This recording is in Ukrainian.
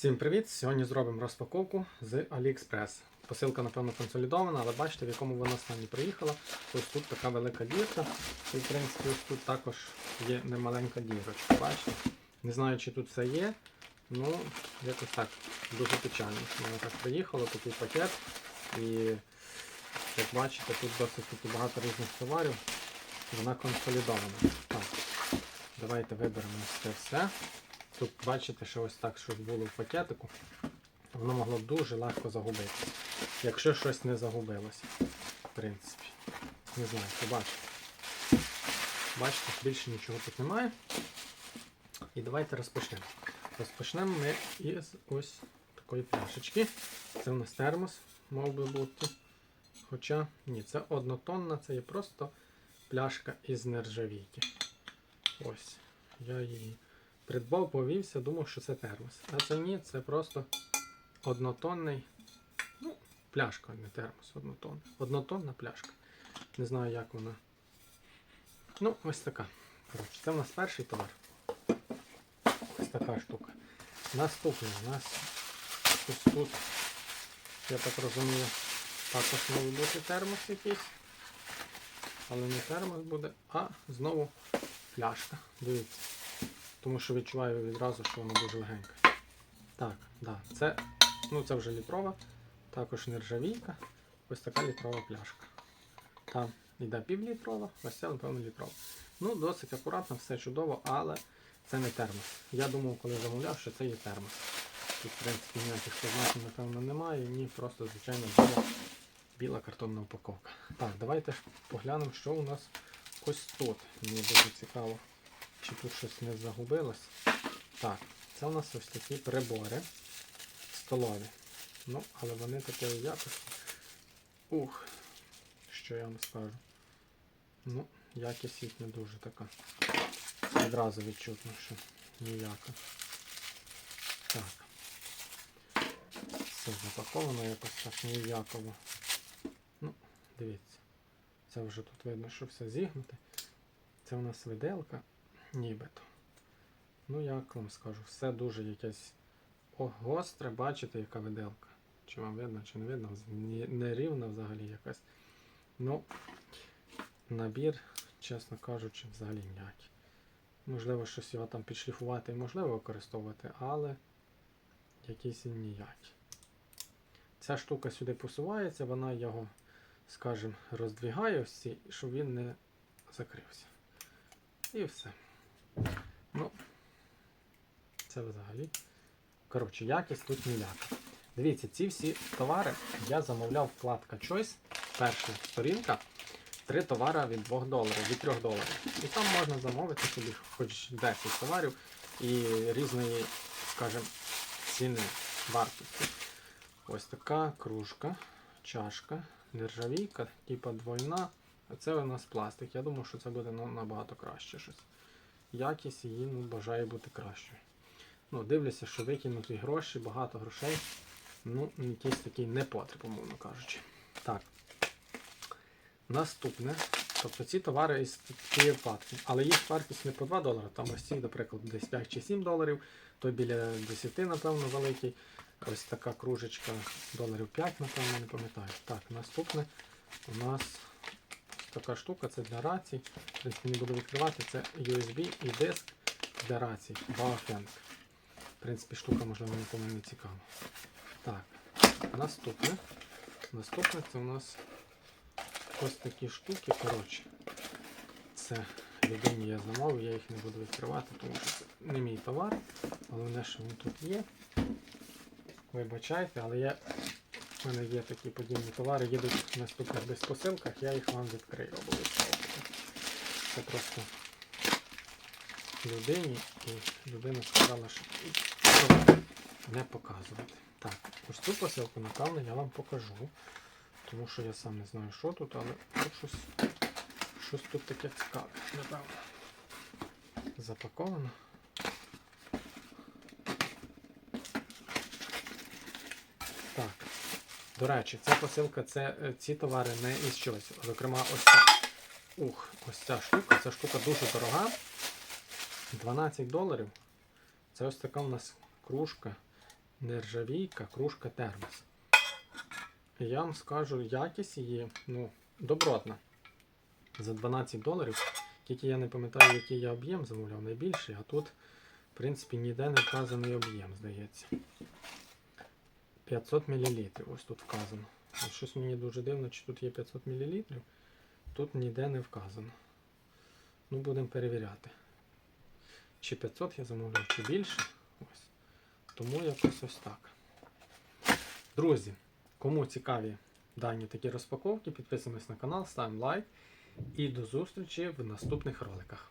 Всім привіт! Сьогодні зробимо розпаковку з AliExpress. Посилка, напевно, консолідована, але бачите, в якому вона стані приїхала. Ось тут така велика дірка. І в принципі ось тут також є немаленька дірочка. Бачите? Не знаю, чи тут все є. Ну, якось так, дуже печально. що Воно так приїхало, такий пакет. І як бачите, тут досить багато різних товарів. Вона консолідована. Так, давайте виберемо це все. Тут бачите, що ось так щось було в пакетику. Воно могло дуже легко загубитися. Якщо щось не загубилося. В принципі. Не знаю, побачите. Бачите, більше нічого тут немає. І давайте розпочнемо. Розпочнемо ми із ось такої пляшечки. Це у нас термос, мав би бути. Хоча, ні, це однотонна, це є просто пляшка із нержавійки. Ось. Я її придбав, повівся, думав, що це термос. А це ні, це просто однотонний. Ну, пляшка, не термос, однотонна. Однотонна пляшка. Не знаю, як вона. Ну, ось така. Коротше, це в нас перший товар. Ось така штука. Наступний у нас ось тут, я так розумію, також має бути термос якийсь. Але не термос буде, а знову пляшка. Дивіться. Тому що відчуваю відразу, що вона дуже легенька. Так, да, це, ну, це вже літрова, також нержавійка. Ось така літрова пляшка. Там йде півлітрова, ось це, напевно, літрова. Ну, досить акуратно, все чудово, але це не термос. Я думав, коли замовляв, що це є термос. Тут, в принципі, ніяких позначень, напевно, немає. Ні, просто, звичайно, біла, біла картонна упаковка. Так, давайте ж поглянемо, що у нас ось тут. Мені дуже цікаво чи тут щось не загубилось. Так, це у нас ось такі прибори столові. Ну, але вони такої якості. Ух, що я вам скажу. Ну, якість їх не дуже така. Відразу відчутно, що ніяка. Так. Все запаковано якось так ніяково. Ну, дивіться. Це вже тут видно, що все зігнуте. Це у нас виделка нібито. Ну, як вам скажу, все дуже якесь гостре, бачите, яка виделка. Чи вам видно, чи не видно, нерівна взагалі якась. Ну, набір, чесно кажучи, взагалі ніякий. Можливо, щось його там підшліфувати і можливо використовувати, але якийсь він ніякий. Ця штука сюди посувається, вона його, скажімо, роздвігає ці, щоб він не закрився. І все. Ну, це взагалі. Коротше, якість тут ніяка. Дивіться, ці всі товари я замовляв вкладка Choice. Перша сторінка. Три товари від 2 доларів, від 3 доларів. І там можна замовити собі хоч 10 товарів і різної, скажімо, ціни вартості. Ось така кружка, чашка, нержавійка, типа двойна. Це у нас пластик. Я думаю, що це буде ну, набагато краще щось якість її ну, бажає бути кращою. Ну, Дивлюся, що викинуті гроші, багато грошей. Ну, якийсь такий непотреб, умовно кажучи. Так. Наступне. Тобто ці товари із цієї вкладки. Але їх вартість не по 2 долари. Там ось ці, наприклад, десь 5 чи 7 доларів, той біля 10, напевно, великий. Ось така кружечка доларів 5, напевно, не пам'ятаю. Так, наступне у нас така штука, це для рацій. В принципі, не буду відкривати, це USB і диск для рацій. Baofeng. В принципі, штука, можливо, нікому не цікава. Так, наступне. Наступне це у нас ось такі штуки. Коротше, це людині я замовив, я їх не буду відкривати, тому що це не мій товар. Головне, що він тут є. Вибачайте, але я у мене є такі подібні товари, їдуть в наступних десь посилках, я їх вам відкрию обов'язково. Це просто людині і людина сказала, що не показувати. Так, ось цю посилку, напевно, я вам покажу. Тому що я сам не знаю, що тут, але щось, щось тут таке цікаве, напевно. Запаковано. Так. До речі, ця посилка, це е, ці товари не із чогось. Зокрема, ось ця. Ух, ось ця штука. Ця штука дуже дорога. 12 доларів. Це ось така у нас кружка нержавійка, кружка термос. Я вам скажу, якість її ну, добротна. За 12 доларів. Тільки я не пам'ятаю, який я об'єм замовляв найбільший, а тут, в принципі, ніде не вказаний об'єм, здається. 500 мл. Ось тут вказано. Щось мені дуже дивно, чи тут є 500 мл. Тут ніде не вказано. Ну, будемо перевіряти. Чи 500 я замовляв, чи більше. Ось. Тому якось ось так. Друзі, кому цікаві дані такі розпаковки, підписуємось на канал, ставимо лайк. І до зустрічі в наступних роликах.